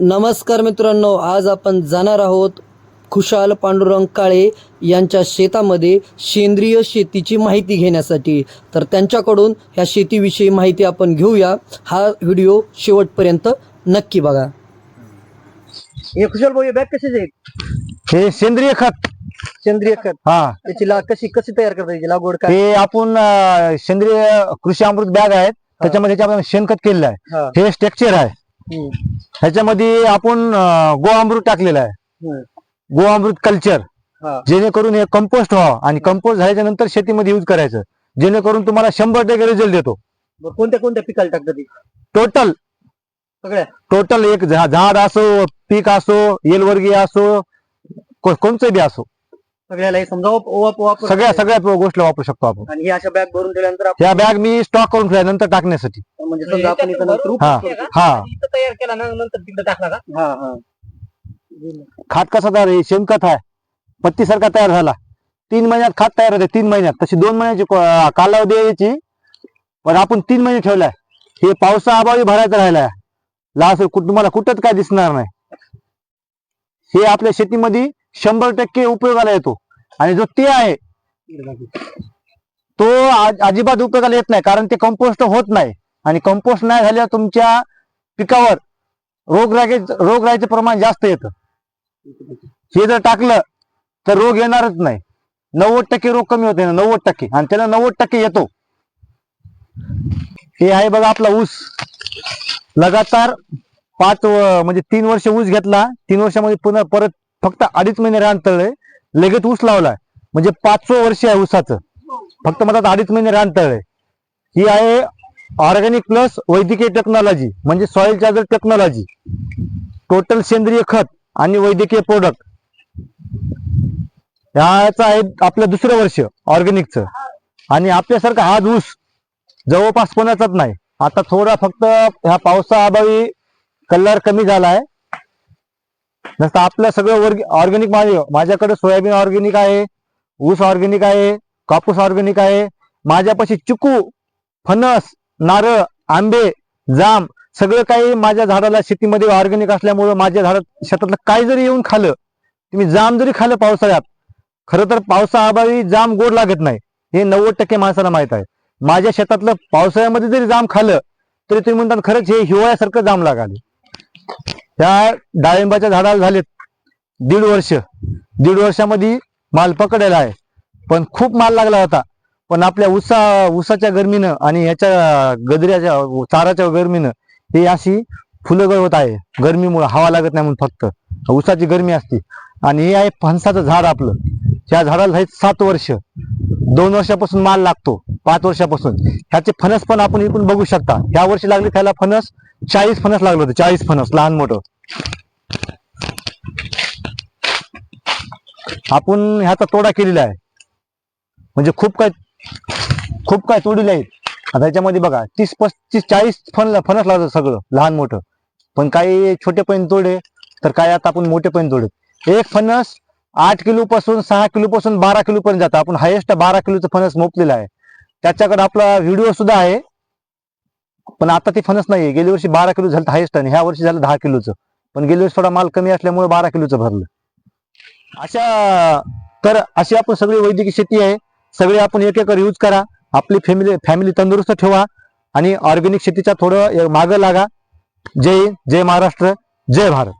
नमस्कार मित्रांनो आज आपण जाणार आहोत खुशाल पांडुरंग काळे यांच्या शेतामध्ये सेंद्रिय शेतीची माहिती घेण्यासाठी. तर त्यांच्याकडून ह्या शेतीविषयी माहिती आपण घेऊया. हा व्हिडिओ शेवटपर्यंत नक्की बघा. हे खुशाल भाऊ बॅग कशाचे आहेत? हे सेंद्रिय खत. सेंद्रिय खत. हा. त्याची ला कशी कशी तयार करता याची लागवड काय? हे आपण अं, सेंद्रिय कृषी अमृत बॅग आहेत. त्याच्यामध्ये आपण शेणखत केलेलं आहे हा. हे स्ट्रक्चर आहे. ह्याच्यामध्ये आपण गोअमृत टाकलेलं आहे. गोअमृत कल्चर. जेणेकरून हे कंपोस्ट व्हावं आणि कंपोस्ट झाल्याच्यानंतर शेतीमध्ये यूज करायचं. जेणेकरून तुम्हाला शंभर टक्के रिझल्ट देतो. कोणत्या कोणत्या पिकाला टाकतात टोटल सगळ्या? टोटल एक झाड असो पीक असो येलवर्गीय असो को- कोणतं बी असो. सगळ्याला हे समजा वाप- वाप- वापर सगळ्या सगळ्या गोष्टी वापरू शकतो आपण. आणि हे अशा बॅग भरून दिल्यानंतर आपण ह्या बॅग मी स्टॉक करून ठेवल्या नंतर टाकण्यासाठी. म्हणजे समजा आपण इथं नंतर हा. हा. तयार केला ना नंतर तिकडे टाकला का? हा हा. खात कसा तयार आहे? शेणखत आहे. पत्ती सारखा तयार झाला. तीन महिन्यात खात तयार होते तीन महिन्यात. तशी दोन महिन्याची को- कालावधी आहे याची पण आपण तीन महिने ठेवलाय. हे पावसाअभावी भरायचं राहिलाय. लास कुठ- तुम्हाला कुठंच काय दिसणार नाही. हे आपल्या शेतीमध्ये शंभर टक्के उपयोगाला येतो. आणि जो ते आहे तो अजिबात उपयोगाला येत नाही कारण ते कंपोस्ट होत नाही. आणि कंपोस्ट नाही झाल्यावर तुमच्या पिकावर रोगरागे रोगराईचं प्रमाण जास्त येतं. हे जर टाकलं तर रोग येणारच नाही. नव्वद टक्के रोग कमी होते नव्वद टक्के. आणि त्याला नव्वद टक्के येतो. हे आहे बघा आपला ऊस. लगातार पाच व- म्हणजे तीन वर्ष ऊस घेतला. तीन वर्षामध्ये पुन्हा परत फक्त अडीच महिने रान तळले. लगेच ऊस लावलाय. म्हणजे पाचवं वर्ष आहे ऊसाचं. फक्त मला अडीच महिने रानतळ आहे ही आहे ऑर्गॅनिक प्लस वैद्यकीय टेक्नॉलॉजी. म्हणजे सॉइल चार्जर टेक्नॉलॉजी. टोटल सेंद्रिय खत आणि वैद्यकीय प्रोडक्ट ह्याचं आहे आपलं दुसरं वर्ष ऑर्गॅनिकचं. आणि आपल्यासारखा हा ऊस जवळपास कोणाचाच नाही. आता थोडा फक्त ह्या पावसाअभावी कलर कमी झालाय. नसतं आपलं सगळं वर्ग ऑर्गॅनिक माझे माझ्याकडे सोयाबीन ऑर्गॅनिक आहे ऊस ऑर्गॅनिक आहे कापूस ऑर्गॅनिक आहे. माझ्यापाशी चिकू फणस नारळ आंबे जाम सगळं काही माझ्या झाडाला शेतीमध्ये ऑर्गॅनिक असल्यामुळं माझ्या झाडात शेतातलं काय जरी येऊन खाल्लं तुम्ही जाम जरी खाल्लं पावसाळ्यात खरं तर पावसाअभावी जाम गोड लागत नाही. हे नव्वद टक्के माणसाला माहीत आहे. माझ्या शेतातलं पावसाळ्यामध्ये जरी जाम खाल्लं तरी तुम्ही म्हणतात खरंच हे हिवाळ्यासारखं जाम लागाले. ह्या डाळिंबाच्या झाडाला झालेत दीड वर्ष. दीड वर्षामध्ये माल पकडायला आहे. पण खूप माल लागला होता. पण आपल्या उसा उसाच्या गरमीनं आणि ह्याच्या गजऱ्याच्या चाराच्या गरमीनं हे अशी फुलं गळवत आहे. गरमीमुळे हवा लागत नाही म्हणून फक्त. उसाची गरमी असते. आणि हे आहे फणसाचं झाड आपलं. त्या झाडाला आहेत सात वर्ष. दोन वर्षापासून माल लागतो. पाच वर्षापासून. ह्याचे फणस पण आपण इकडून बघू शकता. ह्या वर्षी लागले त्याला फणस. चाळीस फणस लागलं होतं चाळीस फणस लहान मोठं. आपण ह्याचा तोडा केलेला आहे. म्हणजे खूप काय खूप काय तोडीले आहेत. आता ह्याच्यामध्ये बघा तीस पस्तीस चाळीस फन फणस लागलं सगळं लहान मोठं. पण काही छोटे पण तोडे तर काही आता आपण मोठे पण तोडे एक फणस आठ किलो पासून सहा किलो पासून बारा किलो पर्यंत जातं. आपण हायेस्ट बारा किलोचं फणस मोपलेला आहे. त्याच्याकडे आपला व्हिडिओ सुद्धा आहे. पण आता ते फणस नाही गेल्या वर्षी बारा किलो झालं हायस्ट आणि ह्या वर्षी झालं दहा किलोचं. पण गेल्या वर्षी थोडा माल कमी असल्यामुळे बारा किलोचं भरलं. अशा तर अशी आपण सगळी वैद्यकीय शेती आहे. सगळे आपण एक एकर यूज करा. आपली फॅमिली फॅमिली तंदुरुस्त ठेवा. आणि ऑर्गेनिक शेतीचा थोडं मागं लागा. जय जय महाराष्ट्र जय भारत.